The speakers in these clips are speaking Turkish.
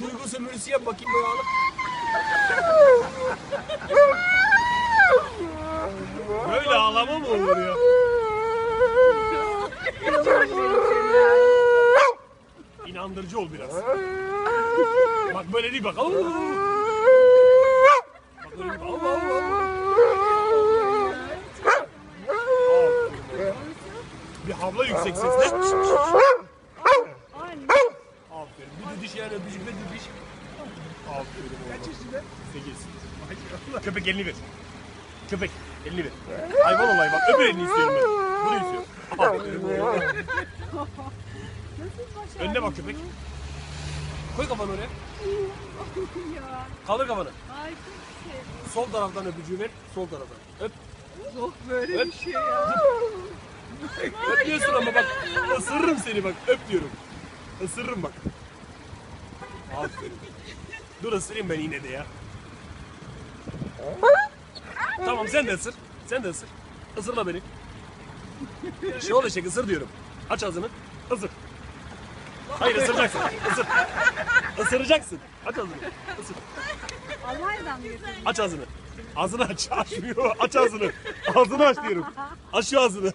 duygu sömürüsü yap bakayım böyle alıp. Böyle ağlama mı olur ya? İnandırıcı ol biraz. Bak böyle değil bak. Bak böyle değil. Al, al, al. Aferin. Bir havla yüksek sesle. Aferin. Bir de diş yani öpücük ve diş. Aferin. Kaç yaşında? Sekiz. Köpek elini ver. Köpek elini ver. Hayvan ol hayvan. Öbür elini istiyorum ben. Bunu istiyorum. Aferin. Önüne bak köpek. Koy kafanı oraya. Kaldır kafanı. Ay çok sevdim. Sol taraftan öpücüğü ver. Sol taraftan. Öp. Yok böyle Öp. bir şey ya. Öp diyorsun ama bak. Isırırım seni bak. Öp diyorum. Isırırım bak. Aferin. Dur ısırayım ben yine de ya. Tamam sen de ısır. Sen de ısır. Isırma beni. Şey olacak ısır diyorum. Aç ağzını. Isır. Hayır ısıracaksın. Isır. Isıracaksın. Aç ağzını. Isır. Almanya'dan mı getirdin? Aç ağzını. Ağzını aç. Açmıyor. Aç ağzını. Ağzını aç diyorum. Aç şu ağzını.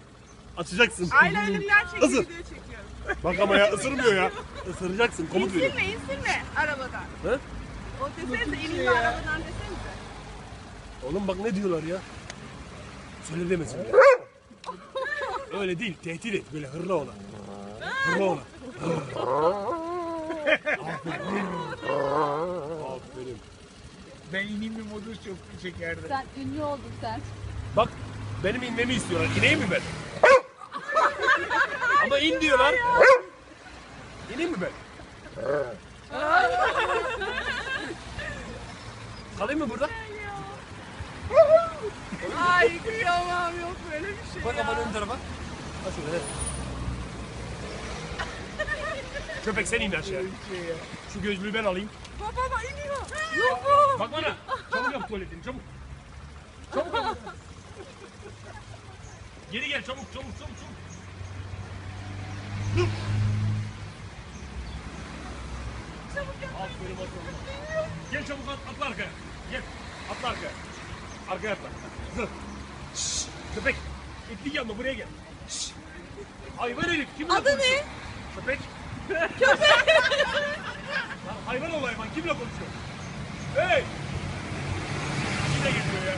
Açacaksın. Eyelinerler çekiyor, Isır. video çekiyorum. Bak ama ya ısırmıyor ya. Isıracaksın. Komut veriyor. İnsilme, insilme. He? O desenize, inilme arabadan desenize. Oğlum bak ne diyorlar ya. Söyle demesin. Öyle değil. Tehdit et. Böyle hırla ola. Hırla ola. Aferin. Aferin. Ben ineyim mi modu çok çekerdi. Sen ünlü oldun sen. Bak benim inmemi istiyorlar. İneyim mi ben? Ama in diyorlar. İneyim mi ben? Kalayım mı burada? Ay kıyamam yok böyle bir şey Koy kafanı ön tarafa. Ha şöyle. he. Köpek sen in aşağıya. Şu gözlüğü ben alayım. Baba baba iniyor. Yok bu. Bak bana. Çabuk yap tuvaletini çabuk. Çabuk yap. Geri gel çabuk çabuk çabuk çabuk. Hıp. Aferin bakalım. Gel çabuk at, atla arkaya. Atla arkaya. Arkaya atla. Zıp. Şşş, Köpek. İtlik yapma buraya gel. Şşş. Hayvan herif. Kimle Adı konuşuyor? ne? Köpek. Köpek. Lan hayvan ol hayvan. Kimle konuşuyor? Hey. Kimle geliyor ya?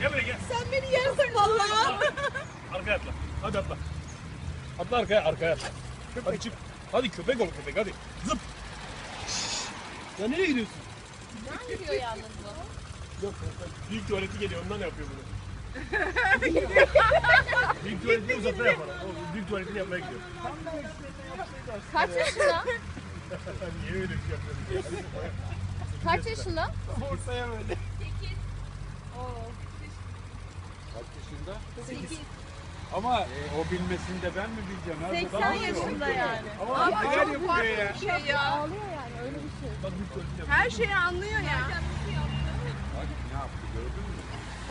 Gel buraya gel. Sen beni yersin vallahi. Arkaya atla. Hadi atla. Atla arkaya, arkaya atla. Hadi çık. Hadi köpek ol köpek hadi. Zıp. Ya nereye gidiyorsun? Ben gidiyor yalnız bu. Yok. Büyük tuvaleti geliyor ondan yapıyor bunu. büyük tuvaletini uzatma yapar. O büyük tuvaletini yapmaya gidiyor. Kaç yaşında? Niye öyle bir şey yapıyorsun? Kaç yaşında? Ortaya böyle. Kaç yaşında? Ama e, o bilmesini de ben mi bileceğim? Her 80 zaman yaşında yani. Ama neler yapıyor ya? Şey ya. Ağlıyor yani öyle bir şey. Her şeyi anlıyor ya. Yaptı gördün mü?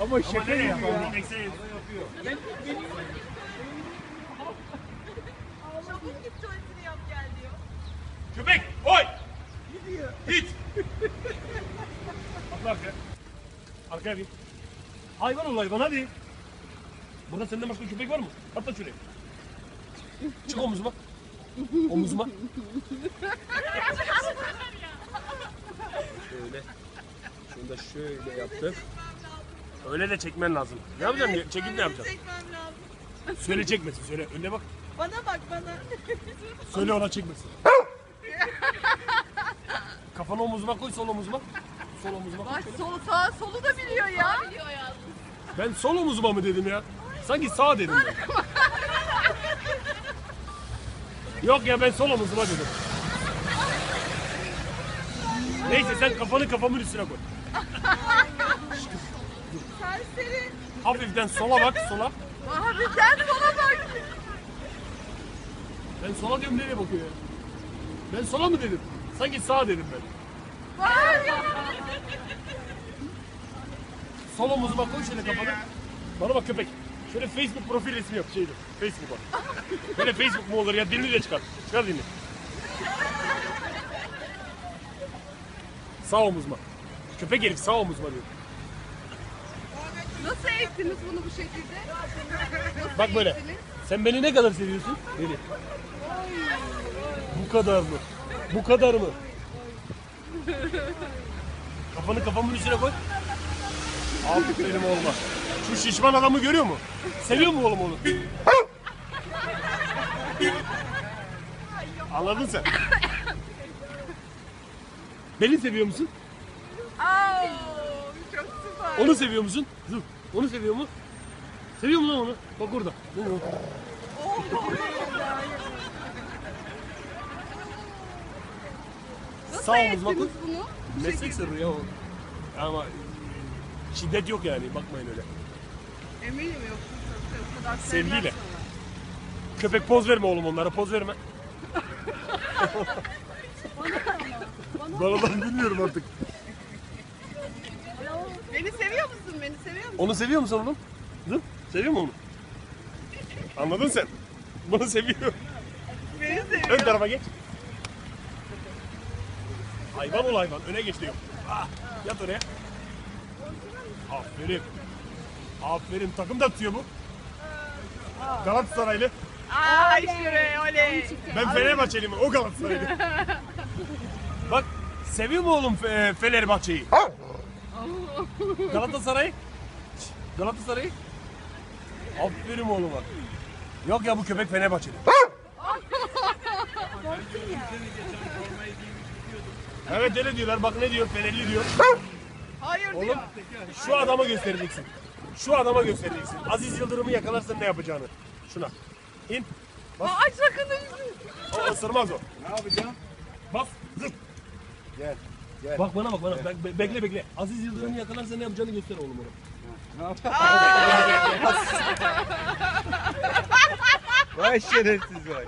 Ama Ama şaka nereye yapıyor. yapıyor? Eksen yapıyor. Çabuk git tuvaletini yap gel diyor. Köpek! Oy! Gidiyor. Git! Atla arkaya. Arkaya bin. Hayvan ol hayvan hadi. Burada senden başka köpek var mı? Atla şuraya. Çık omuzuma. Omuzuma. şöyle. Şunu da şöyle yaptık. Öyle de çekmen lazım. Ne yapacağım? ya? Çekip ne yapacağım? Çekmem lazım. Söyle çekmesin söyle. Önüne bak. Bana bak bana. Söyle ona çekmesin. Kafanı omuzuma koy sol omuzuma. Sol omuzuma koy. Bak sol sağ solu da biliyor ya. Ben sol omuzuma mı dedim ya? Sanki sağ dedim ben. Yok ya ben sol omuzuma dedim. Neyse sen kafanı kafamın üstüne koy. Serseri. Hafiften sola bak sola. Abi sen sola bak. Ben sola diyorum nereye bakıyor ya? Ben sola mı dedim? Sanki sağ dedim ben. Sol omuzuma koy şöyle kafanı. Bana bak köpek. Şöyle Facebook profil resmi yap şeyde. Facebook'a. Böyle Facebook mu olur ya dilini de çıkar. Çıkar dilini. Sağ omuzma. Köpek herif sağ omuzma diyor. Nasıl eğittiniz bunu bu şekilde? Nasıl Bak böyle. eğittiniz? Sen beni ne kadar seviyorsun? Beni. Bu kadar mı? Bu kadar mı? Kafanı kafamın üstüne koy. Aferin oğluma. Şu şişman adamı görüyor mu? Seviyor mu oğlum onu? Anladın sen. Beni seviyor musun? Çok süper. Onu seviyor musun? Dur. Onu seviyor mu? Seviyor mu lan onu? Bak orada. Bak orada. Nasıl Sağ omuzuma koy. eğittiniz bunu? Bu Meslek şekilde. sırrı ya o. Ama şiddet yok yani bakmayın öyle. Eminim yok. O kadar Sevgiyle. Köpek poz verme oğlum onlara poz verme. Bana ben bilmiyorum artık. sana. Beni seviyor musun? Beni seviyor musun? Onu seviyor musun oğlum? Hı? Seviyor mu onu? Anladın sen. Bunu seviyor. Beni seviyor. Ön tarafa geç. Hayvan ol hayvan. Öne geç diyor. Ah, yat oraya. Aferin. Aferin. Takım da tutuyor bu. Galatasaraylı. Aa işte oley. Ben Fenerbahçeliyim. O Galatasaraylı. Bak seviyor mu oğlum Fe- Fenerbahçe'yi? Galatasaray? Galatasaray? Aferin oğluma. Yok ya bu köpek Fenerbahçeli. evet öyle diyorlar. Bak ne diyor? Fenerli diyor. Hayır Oğlum diyor. şu adama göstereceksin. Şu adama göstereceksin. Aziz Yıldırım'ı yakalarsan ne yapacağını. Şuna. İn. Aa, aç sakın. O ısırmaz o. Ne yapacağım? Bas. Zıp. Gel. Gel. Bak bana bak bana. Bek- be- bekle bekle. Aziz Yıldırım'ı yakalarsa ne yapacağını göster oğlum ona. Vay şerefsiz vay.